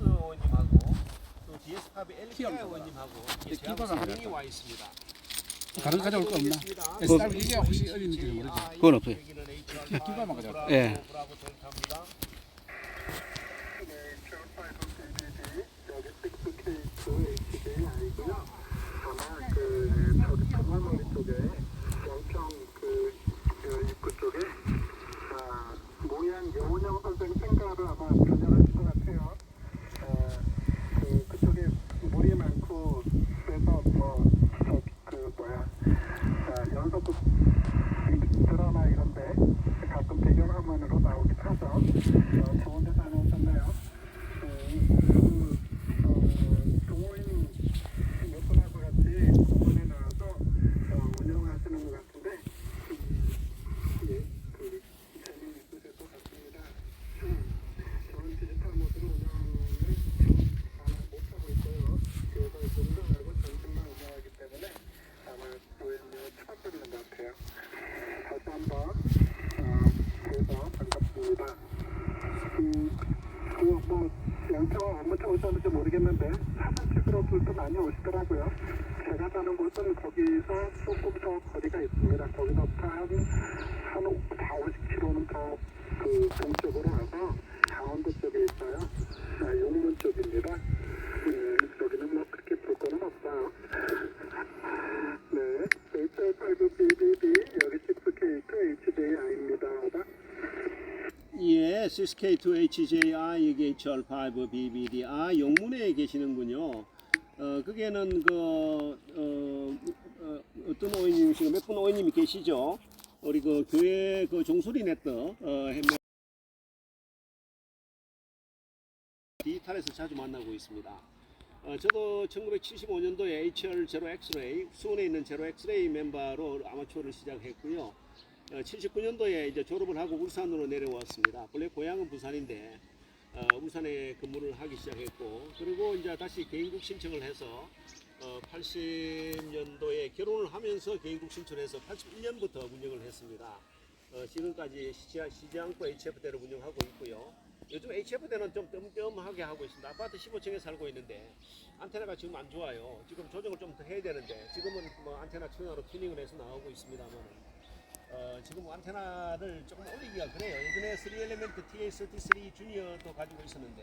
푸스 의원님하고 또 DS 팝의 키워봐. 의원님하고 이 이렇게 키워봐 제하고 하겠다. 와 있습니다. 가져- 가져올 거 없나? SR 이게 혹시 어디 있는지 모르지. 그건 없어요. 여기는 HR 키워봐 가져올 브라보, 예. 브라보 델타입니다. 아마 그 저기 동화머리 쪽에 양평 그, 그 입구 쪽에 아, 모양 여운영 선생 생가를 아마 변형하신 것 같아요. 아, 그 그쪽에 물이 많고 그래서 뭐저그 뭐야 아, 연속극 드라마 이런데 배경화면으로 나오긴 하죠. 어, 좋은 데 다녀오셨나요? 음, 그, 어, 동호인 몇 분하고 같이 공원에 나와서 어, 운영하시는 것 같은데 음, 예, 그 재미있으실 것 같습니다. 음, 저는 디지털 모드로 운영을 잘 못하고 있고요. 그래서 운동하고 전신만 운영하기 때문에 아마 오해를 처음인 것 같아요. 다시 한번 어, 그래서 반갑습니다. 음, 양평 어머터 오셨는지 모르겠는데 사진 찍으러 분도 많이 오시더라고요. 제가 사는 곳은 거기서 조금 더 거리가 있습니다. 거기서부터 한, 한 4, 50km는 더 그 동쪽으로 H6K2HJI, 이게 HR5BBDI 영문에 계시는군요. 어, 그게는 그 어, 어, 어떤 오인님이시고 몇 분 오인님이 계시죠? 우리 그 교회 그 종소리 냈던 어, 디지털에서 자주 만나고 있습니다. 어, 저도 1975년도에 HR 제로 엑스레이 수원에 있는 제로 엑스레이 멤버로 아마추어를 시작했고요. 어, 79년도에 이제 졸업을 하고 울산으로 내려왔습니다. 원래 고향은 부산인데 어, 울산에 근무를 하기 시작했고 그리고 이제 다시 개인국 신청을 해서 어, 80년도에 결혼을 하면서 개인국 신청해서 81년부터 운영을 했습니다. 어, 지금까지 쉬지 않고 HF대를 운영하고 있고요. 요즘 HF대는 좀 뜸뜸하게 하고 있습니다. 아파트 15층에 살고 있는데 안테나가 지금 안 좋아요. 지금 조정을 좀 더 해야 되는데 지금은 뭐 안테나 튜너로 튜닝을 해서 나오고 있습니다만 어, 지금 안테나를 조금 올리기가 그래요. 예전에 3엘리멘트 TA33 주니어도 가지고 있었는데